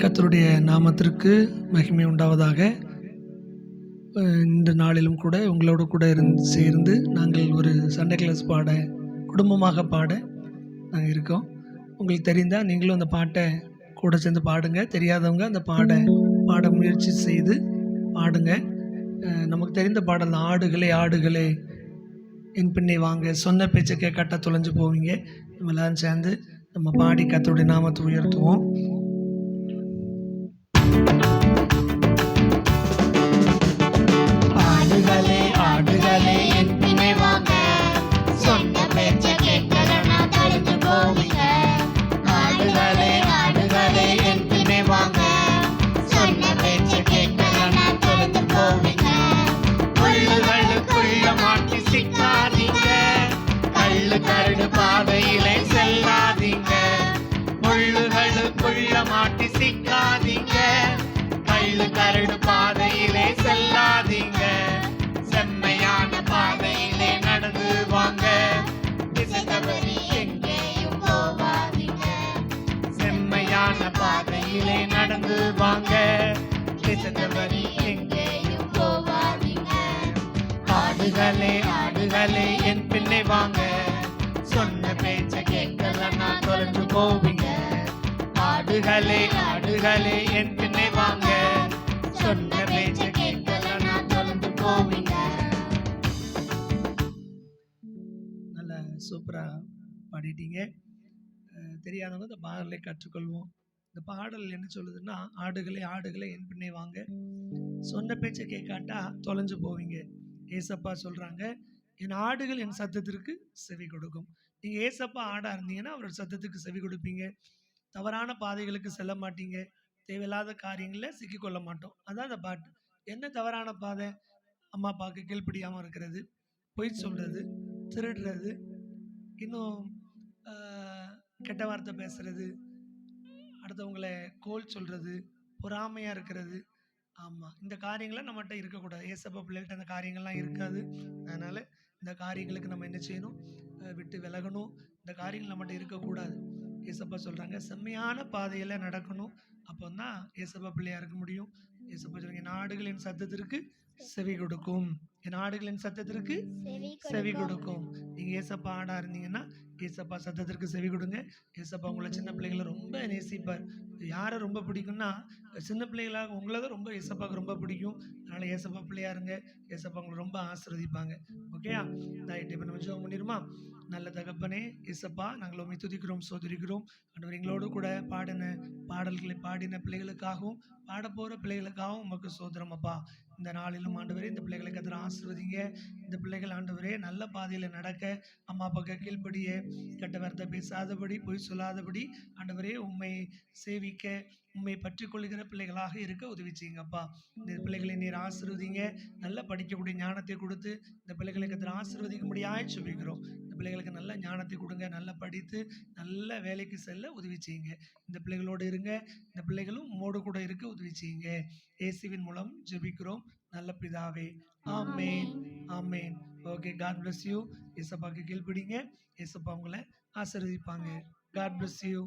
கத்தருடைய நாமத்திற்கு மகிமை உண்டாவதாக. இந்த நாளிலும் கூட உங்களோட கூட இருந்து சேர்ந்து நாங்கள் ஒரு சண்டே கிளாஸ் பாட குடும்பமாக பாட நாங்கள் இருக்கோம். உங்களுக்கு தெரிந்தால் நீங்களும் அந்த பாட்டை கூட சேர்ந்து பாடுங்க. தெரியாதவங்க அந்த பாட பாட முயற்சி செய்து பாடுங்க. நமக்கு தெரிந்த பாடல் ஆடுகளே ஆடுகளே என் பின்னே வாங்க. சொன்ன பேச்சை கேட்காட்ட தொலைஞ்சு போவீங்க. நம்ம எல்லாரும் சேர்ந்து நம்ம பாடி கத்தருடைய நாமத்தை உயர்த்துவோம். கரடு பாதையிலே செல்லாதீங்க. முள்ளுகளுக்குள்ள மாட்டி சிக்காதீங்க. கள்ளு கரடு பாதையிலே செல்லாதீங்க. செம்மையான பாதையிலே நடந்து வாங்க. திசை தவறி எங்கேயும் செம்மையான பாதையிலே நடந்து வாங்க. திசை தவறி எங்கேயும் போவாதீங்க ஆடுகளே ஆடுகளே என் பின்னே வாங்க. ஆடுகளே ஆடுகளே என் பின்னே வாங்க. சொன்ன பேச்ச கேட்கலன்னா போவீங்க. நல்ல பாடிட்டீங்க. தெரியாதவங்க இந்த பாடலை கற்றுக்கொள்வோம். இந்த பாடல் என்ன சொல்லுதுன்னா ஆடுகளே ஆடுகளே என் பின்னே வாங்க. சொன்ன பேச்சை கேட்காட்டா தொலைஞ்சு போவீங்க. ஏசப்பா சொல்கிறாங்க என் ஆடுகள் என் சத்தத்திற்கு செவி கொடுக்கும். நீங்கள் ஏசப்பா ஆடாக இருந்தீங்கன்னா அவரோட சத்தத்துக்கு செவி கொடுப்பீங்க. தவறான பாதைகளுக்கு செல்ல மாட்டீங்க. தேவையில்லாத காரியங்களில் சிக்கிக்கொள்ள மாட்டோம். அதான் அந்த பாட்டு. என்ன தவறான பாதை? அம்மா அப்பாவுக்கு கீழ்ப்படியாமல் இருக்கிறது பொய் சொல்கிறது திருடுறது இன்னும் கெட்ட வார்த்தை பேசுறது அடுத்தவங்களை கோல் சொல்கிறது பொறாமையாக இருக்கிறது. ஆமாம் இந்த காரியங்கள்லாம் நம்மகிட்ட இருக்கக்கூடாது. ஏசப்பா பிள்ளைகிட்ட அந்த காரியங்கள்லாம் இருக்காது. அதனால் இந்த காரியங்களுக்கு நம்ம என்ன செய்யணும்? விட்டு விலகணும். இந்த காரியங்கள் நம்மகிட்ட இருக்கக்கூடாது. ஏசப்பா சொல்றாங்க செம்மையான பாதையில நடக்கணும். அப்போ தான் ஏசப்பா பிள்ளையா இருக்க முடியும். ஏசப்பா சொல்றாங்க என் ஆடுகளின் சத்தத்திற்கு செவி கொடுக்கும். என் ஆடுகளின் சத்தத்திற்கு செவி கொடுக்கும். நீங்க ஏசப்பா ஆடா இருந்தீங்கன்னா ஏசப்பா சத்தத்திற்கு செவி கொடுங்க. ஏசப்பா உங்களை சின்ன பிள்ளைகளை ரொம்ப நேசிப்பார். யாரை ரொம்ப பிடிக்கும்னா சின்ன பிள்ளைகளாக உங்களை தான் ரொம்ப ஏசப்பாவுக்கு ரொம்ப பிடிக்கும். அதனால் ஏசப்பா பிள்ளையா இருங்க. ஏசப்பா உங்களை ரொம்ப ஆசீர்வதிப்பாங்க. ஓகேயா ரைட் இப்போ நம்ம ஜெபம் பண்ணிடுமா நல்ல தகப்பனே ஏசப்பா நாங்கள் உண்மை துதிக்கிறோம் சோதரிக்கிறோம் ஆண்டவர் எங்களோடு கூட பாடின பாடல்களை பாடின பிள்ளைகளுக்காகவும் பாட போகிற பிள்ளைகளுக்காகவும் உமக்கு சோதரம் அப்பா. இந்த நாளிலும் ஆண்டவரே இந்த பிள்ளைகளுக்கு கத்திர ஆசீர்வதிங்க. இந்த பிள்ளைகள் ஆண்டவரே நல்ல பாதையில் நடக்க அம்மா அப்பா கீழ்படியே கெட்ட வார்த்தை பேசாதபடி பொய் சொல்லாதபடி ஆண்டவரே உண்மை சேவிக்க உண்மை பற்றி கொள்கிற பிள்ளைகளாக இருக்க உதவி செய்யுங்கப்பா. இந்த பிள்ளைகளை நீர் ஆசீர்வதிங்க. நல்லா படிக்கக்கூடிய ஞானத்தை கொடுத்து இந்த பிள்ளைகளுக்கு கத்திர ஆசிர்வதிக்கும்படியாக சொல்லிக்கிறோம் இந்த பிள்ளைகளுக்கு நல்ல ஞானத்தை கொடுங்க. நல்லா படித்து நல்ல வேலைக்கு செல்ல உதவி செய்யுங்க. இந்த பிள்ளைகளோடு இருங்க. இந்த பிள்ளைகளும் உம்மோடு கூட இருக்க உதவி செய்யுங்க. ஏசிவின் மூலம் ஜெபிக்கிறோம். நல்ல பிதாவே. Amen. Amen. Okay God bless you ஏசப்பாக்கு கீழ்பிடிங்க ஏசப்பா உங்களை ஆசீர்வதிப்பாங்க. God bless you